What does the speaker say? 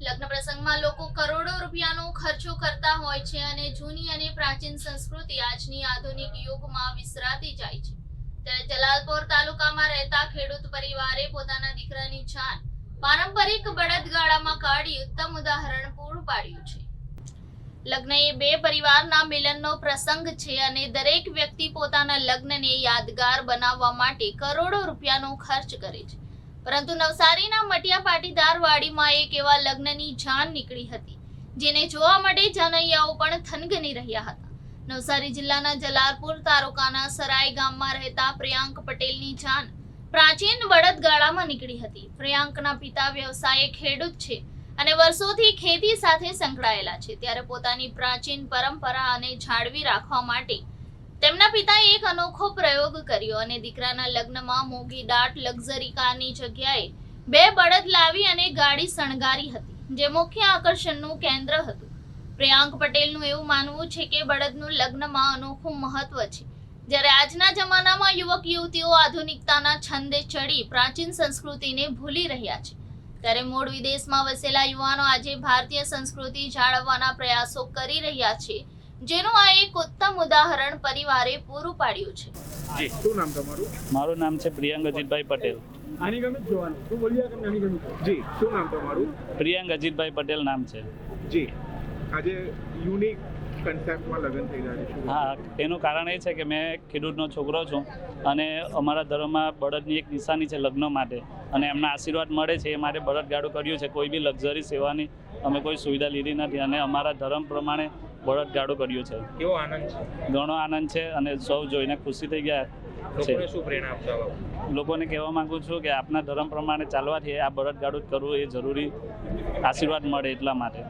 લગ્ન પ્રસંગમાં લોકો કરોડો રૂપિયાનો ખર્ચો કરતા હોય છે અને જૂની અને પ્રાચીન સંસ્કૃતિ આજની આધુનિક યુગમાં વિસરાતી જાય છે. ત્યારે જલાલપોર તાલુકામાં રહેતા ખેડૂત પરિવારે પોતાના દીકરાની જાન પારંપરિક બળદગાડામાં કાઢી ઉત્તમ ઉદાહરણ પૂરું પાડ્યું છે. લગ્ન એ બે પરિવારના મિલનનો પ્રસંગ છે અને દરેક વ્યક્તિ પોતાના લગ્નને યાદગાર બનાવવા માટે કરોડો રૂપિયાનો ખર્ચ કરે છે. પરંતુ નવસારીના મટિયા પાટીદાર વાડીમાં એક એવા લગ્નની જાન નીકળી હતી, જેને જોવા માટે જાનૈયાઓ પણ થનગની રહ્યા હતા. નવસારી જિલ્લાના જલાલપુર તાલુકાના સરાય ગામમાં રહેતા પ્રિયાંક પટેલની જાન પ્રાચીન બળદગાડામાં નીકળી હતી. પ્રિયાંકના પિતા વ્યવસાયે ખેડૂત છે અને વર્ષોથી ખેતી સાથે સંકળાયેલા છે. ત્યારે પોતાની પ્રાચીન પરંપરા અને જાળવી રાખવા માટે તેમના પિતાએ એક અનોખો પ્રયોગ કર્યો અને દીકરાના લગ્નમાં મોંઘી દાટ લક્ઝરી કારની જગ્યાએ બે બળદ લાવી અને ગાડી શણગારી હતી, જે મુખ્ય આકર્ષણનું કેન્દ્ર હતું. પ્રિયાંક પટેલનું એવું માનવું છે કે બળદનું લગ્નમાં અનોખું મહત્વ છે. જ્યારે આજના જમાનામાં યુવક યુવતીઓ આધુનિકતાના છંદે ચડી પ્રાચીન સંસ્કૃતિને ભૂલી રહ્યા છે. ત્યારે મૂળ વિદેશમાં વસેલા યુવાનો આજે ભારતીય સંસ્કૃતિ જાળવવાના પ્રયાસો કરી રહ્યા છે. જેનું આ એક ઉત્તમ ઉદાહરણ પરિવારે પૂરું પાડ્યું છે. જી. શું નામ તમારું? મારું નામ છે પ્રિયંક અજીતભાઈ પટેલ. આની ગમે જોવાનું. તું બોલ્યા કે નાની ગમે જી શું નામ તમારું? પ્રિયાંક અજીતભાઈ પટેલ નામ છે. જી. આજે યુનિક કન્સેપ્ટમાં લગ્ન થઈ રહ્યા છે. હા તેનું કારણ એ છે કે મેં ખેડૂતનો છોકરો છું અને અમારા ધર્મમાં બળદની એક નિશાની છે લગ્ન માટે. અને એમના આશીર્વાદ મળે છે એ માટે બળદગાડું કર્યું છે. કોઈ બી લક્ઝરી સેવાની અમે કોઈ સુવિધા લીધી નથી. અને અમારા ધર્મ પ્રમાણે બળદગાડું કર્યું છે. કેવો આનંદ છે? ઘણો આનંદ છે અને સૌ જોઈને ખુશી થઈ ગયા છે. લોકોને શું પ્રેરણા આપશો લોકોને કહેવા માંગુ છું કે આપના ધર્મ પ્રમાણે ચાલવાથી આ બળદગાડું કરવું એ જરૂરી આશીર્વાદ મળે એટલા માટે.